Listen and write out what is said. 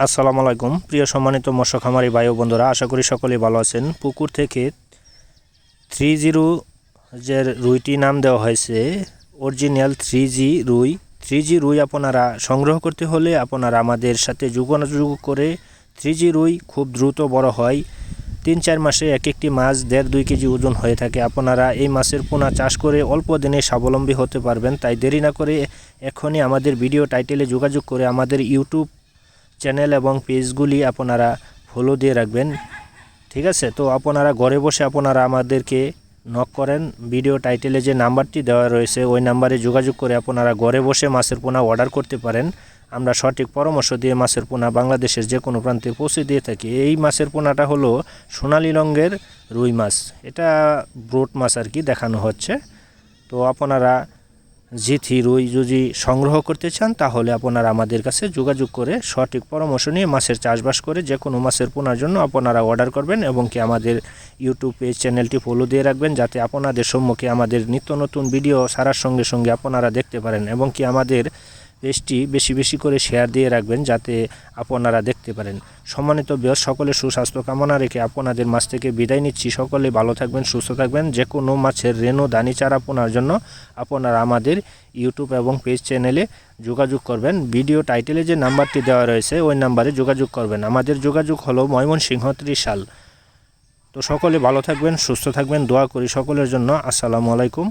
আসসালামু আলাইকুম। প্রিয় সম্মানিত মৎস্য খামারি বন্ধুরা, আশা করি সকলেই ভালো আছেন। পুকুর থেকে থ্রি জিরো যে রুইটি নাম দেওয়া হয়েছে। অরিজিনাল থ্রি জি রুই থ্রি জি রুই আপনারা সংগ্রহ করতে হলে আপনারা আমাদের সাথে যোগাযোগ করে থ্রি জি রুই খুব দ্রুত বড় হয়। তিন চার মাসে এক একটি মাছ দেড় দুই কেজি ওজন হয়ে থাকে। আপনারা এই মাছের পোনা চাষ করে অল্প দিনে স্বাবলম্বী হতে পারবেন। তাই দেরি না করে এখনই আমাদের ভিডিও টাইটেলে যোগাযোগ করে আমাদের ইউটিউব চ্যানেল এবং পেজগুলি আপনারা ফলো দিয়ে রাখবেন। ঠিক আছে? তো আপনারা ঘরে বসে আপনারা আমাদেরকে নক করেন। ভিডিও টাইটেলে যে নাম্বারটি দেওয়া রয়েছে, ওই নাম্বারে যোগাযোগ করে আপনারা ঘরে বসে মাছের পোনা অর্ডার করতে পারেন। আমরা সঠিক পরামর্শ দিয়ে মাছের পোনা বাংলাদেশের যে কোনো প্রান্তে পৌঁছে দিয়ে থাকি। এই মাছের পোনাটা হলো সোনালি রঙের রুই মাছ। এটা ব্রোট মাছ আর কি দেখানো হচ্ছে। তো আপনারা জিথি রুই যদি সংগ্রহ করতে চান, তাহলে আপনারা আমাদের কাছে যোগাযোগ করে সঠিক পরামর্শ নিয়ে মাছের চাষবাস করে যে কোনো মাছের পোনার জন্য আপনারা অর্ডার করবেন এবং কি আমাদের ইউটিউব পেজ চ্যানেলটি ফলো দিয়ে রাখবেন যাতে আপনাদের সম্মুখে আমাদের নিত্য নতুন ভিডিও সারার সঙ্গে সঙ্গে আপনারা দেখতে পারেন এবং কি আমাদের পেজটি বেশি বেশি করে শেয়ার দিয়ে রাখবেন যাতে আপনারা দেখতে পারেন। সম্মানিত বয়স সকলে সুস্বাস্থ্য কামনা রেখে আপনাদের মাছ থেকে বিদায় নিচ্ছি। সকলে ভালো থাকবেন, সুস্থ থাকবেন। যে কোনো মাছের রেণু, দানি চারা পোনার জন্য আপনারা আমাদের ইউটিউব এবং পেজ চ্যানেলে যোগাযোগ করবেন। ভিডিও টাইটেলে যে নাম্বারটি দেওয়া রয়েছে, ওই নাম্বারে যোগাযোগ করবেন। আমাদের যোগাযোগ হলো ময়মনসিংহ ত্রিশাল তো সকলে ভালো থাকবেন, সুস্থ থাকবেন, দোয়া করি সকলের জন্য। আসসালামু আলাইকুম।